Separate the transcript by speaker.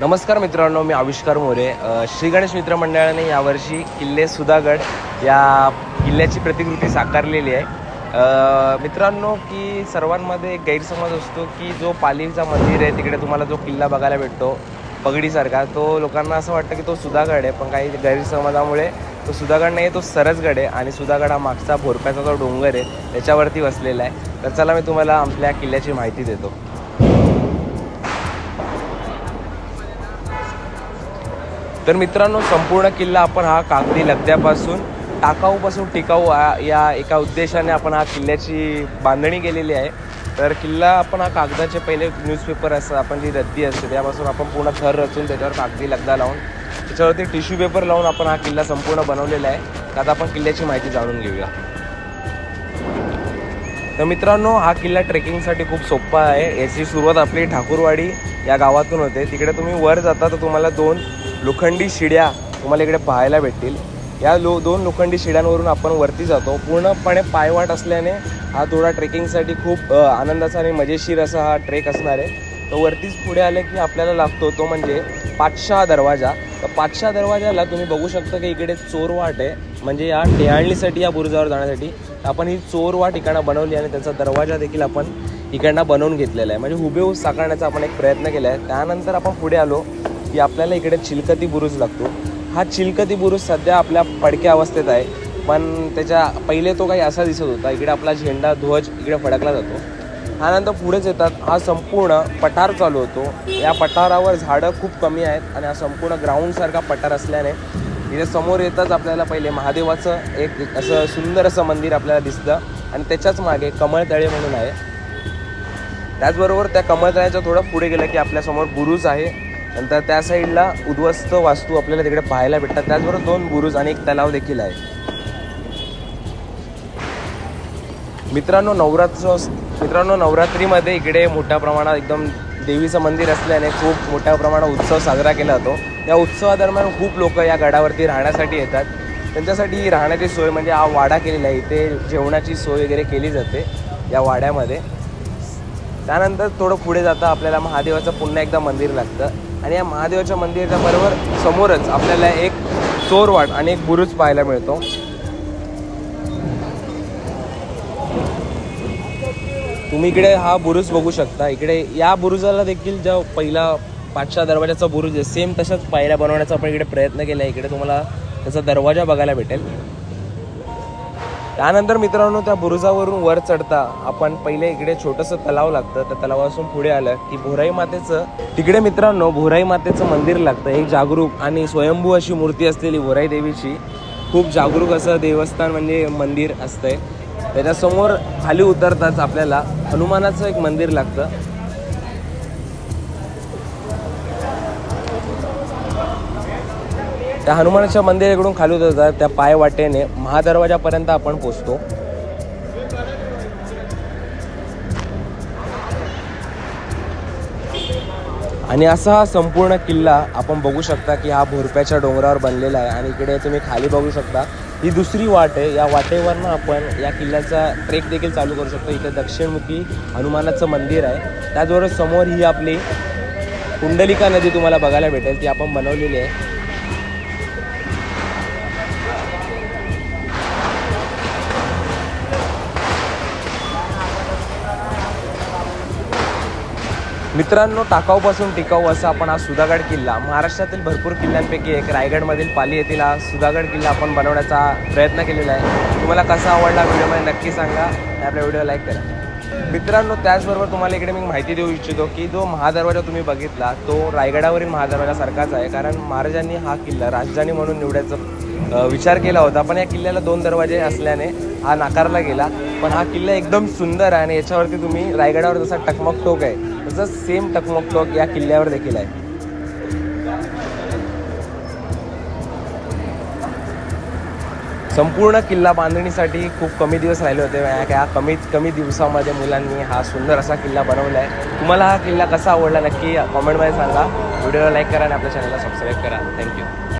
Speaker 1: नमस्कार मित्रांनो मी आविष्कार मोरे. श्री गणेश मित्र मंडळाने यावर्षी किल्ले सुधागड या किल्ल्याची प्रतिकृती साकारलेली आहे. मित्रांनो की सर्वांमध्ये एक गैरसमज असतो की जो पालीचा मंदिर आहे तिकडे तुम्हाला जो किल्ला बघायला भेटतो पगडीसारखा तो लोकांना असं वाटतं की तो सुधागड आहे पण काही गैरसमजामुळे तो सुधागड नाही तो सरसगड आहे आणि सुधागड हा मागचा भोरप्याचा जो डोंगर आहे त्याच्यावरती वसलेला आहे. तर चला मी तुम्हाला आपल्या किल्ल्याची माहिती देतो. तर मित्रांनो संपूर्ण किल्ला आपण हा कागदी लगद्यापासून टाकाऊपासून टिकाऊ या एका उद्देशाने आपण हा किल्ल्याची बांधणी केलेली आहे. तर किल्ला आपण हा कागदाचे पहिले न्यूजपेपर असतात आपण जी रद्दी असते त्यापासून आपण पूर्ण थर रचून त्याच्यावर कागदी लगदा लावून त्याच्यावरती टिश्यू पेपर लावून आपण हा किल्ला संपूर्ण बनवलेला आहे. तर आता आपण किल्ल्याची माहिती जाणून घेऊया. तर मित्रांनो हा किल्ला ट्रेकिंगसाठी खूप सोपा आहे. याची सुरुवात आपली ठाकूरवाडी या गावातून होते. तिकडे तुम्ही वर जाता तर तुम्हाला दोन लोखंडी शिड्या तुम्हाला इकडे पाहायला भेटतील. या लो दोन लोखंडी शिड्यांवरून आपण वरती जातो. पूर्णपणे पायवाट असल्याने हा थोडा ट्रेकिंगसाठी खूप आनंदाचा आणि मजेशीर असा हा ट्रेक असणार आहे. तर वरतीच पुढे आले की आपल्याला लागतो तो म्हणजे पाचशा दरवाजा. तर पाचशा दरवाजाला तुम्ही बघू शकता की इकडे चोरवाट आहे. म्हणजे या टेहाळणीसाठी या बुरुजावर जाण्यासाठी आपण ही चोरवाट इकडनं बनवली आणि त्याचा दरवाजा देखील आपण इकडनं बनवून घेतलेला आहे. म्हणजे हुबेहूब साकारण्याचा आपण एक प्रयत्न केला आहे. त्यानंतर आपण पुढे आलो. की आपल्याला इकडे चिलकती बुरुज लागतो. हा चिलकती बुरुज सध्या आपल्या पडक्या अवस्थेत आहे. पण त्याच्या पहिले तो काही असा दिसत होता इकडे आपला झेंडा ध्वज इकडे फडकला जातो. हा नंतर पुढेच येतात हा संपूर्ण पठार चालू होतो. या पठारावर झाडं खूप कमी आहेत आणि हा संपूर्ण ग्राउंडसारखा पठार असल्याने इथे समोर येताच आपल्याला पहिले महादेवाचं एक असं सुंदर असं मंदिर आपल्याला दिसतं आणि त्याच्याच मागे कमळतळे म्हणून आहे. त्याचबरोबर त्या कमळतळ्याच्या थोडं पुढे गेलं की आपल्यासमोर बुरुज आहे. नंतर त्या साईडला उद्ध्वस्त वास्तू आपल्याला तिकडे पाहायला भेटतात. त्याचबरोबर दोन बुरुज आणि एक तलाव देखील आहे. मित्रांनो नवरात्र मित्रांनो नवरात्रीमध्ये इकडे मोठ्या प्रमाणात एकदम देवीचं मंदिर असल्याने खूप मोठ्या प्रमाणात उत्सव साजरा केला जातो. या उत्सवादरम्यान खूप लोक या गडावरती राहण्यासाठी येतात. त्यांच्यासाठी राहण्याची सोय म्हणजे हा वाडा केलेला आहे. इथे जेवणाची सोय वगैरे केली जाते या वाड्यामध्ये. त्यानंतर थोडं पुढे जाता आपल्याला महादेवाचं पुन्हा एकदा मंदिर लागतं. आणि या महादेवाच्या मंदिराच्या बरोबर समोरच आपल्याला एक चोरवाट आणि एक बुरुज पाहायला मिळतो. तुम्ही इकडे हा बुरुज बघू शकता. इकडे या बुरुजाला देखील जो पहिला पाचशा दरवाजाचा बुरुज आहे सेम तशाच पायऱ्या बनवण्याचा आपण इकडे प्रयत्न केला. आहे इकडे तुम्हाला त्याचा दरवाजा बघायला भेटेल. त्यानंतर मित्रांनो त्या बुरुजावरून वर चढता आपण पहिले इकडे छोटंसं तलाव लागतं. त्या तलावापासून पुढे आलं की भोराई मातेचं तिकडे मित्रांनो भोराई मातेचं मंदिर लागतं. एक जागरूक आणि स्वयंभू अशी मूर्ती असलेली भोराई देवीची. खूप जागरूक असं देवस्थान म्हणजे मंदिर असतंय. त्याच्यासमोर खाली उतरताच आपल्याला हनुमानाचं एक मंदिर लागतं. त्या हनुमानाच्या मंदिराकडून खाली उतरतात त्या पाय वाटेने महादरवाजापर्यंत आपण पोचतो. आणि असा हा संपूर्ण किल्ला आपण बघू शकता की हा भोरप्याच्या डोंगरावर बनलेला आहे आणि इकडे तुम्ही खाली बघू शकता. ही दुसरी वाट आहे. या वाटेवरनं आपण या किल्ल्याचा ट्रेक देखील चालू करू शकतो. इथे दक्षिणमुखी हनुमानाचं मंदिर आहे. त्याचबरोबर समोर ही आपली कुंडलिका नदी तुम्हाला बघायला भेटेल. ती आपण बनवलेली आहे. मित्रांनो टाकाऊपासून टिकाऊ असा आपण हा सुधागड किल्ला महाराष्ट्रातील भरपूर किल्ल्यांपैकी एक रायगडमधील पाली येथील हा सुधागड किल्ला आपण बनवण्याचा प्रयत्न केलेला आहे. तुम्हाला कसा आवडला व्हिडिओमध्ये नक्की सांगा. आणि आपल्या व्हिडिओ लाईक करा. मित्रांनो त्याचबरोबर तुम्हाला इकडे मी माहिती देऊ इच्छितो की जो महादरवाजा तुम्ही बघितला तो रायगडावरील महादरवाजासारखाच आहे. कारण महाराजांनी हा किल्ला राजधानी म्हणून निवडायचा विचार केला होता. पण या किल्ल्याला दोन दरवाजे असल्याने हा नाकारला गेला. पण हा किल्ला एकदम सुंदर आहे आणि याच्यावरती तुम्ही रायगडावर जसा टकमक टोक आहे तसंच सेम टकमक टोक या किल्ल्यावर देखील आहे. संपूर्ण किल्ला बांधणीसाठी खूप कमी दिवस राहिले होते. या कमीत कमी दिवसामध्ये मुलांनी हा सुंदर असा किल्ला बनवला आहे तुम्हाला हा किल्ला कसा आवडला नक्की कॉमेंटमध्ये सांगा. व्हिडिओला लाईक करा आणि आपल्या चॅनलला सबस्क्राईब करा.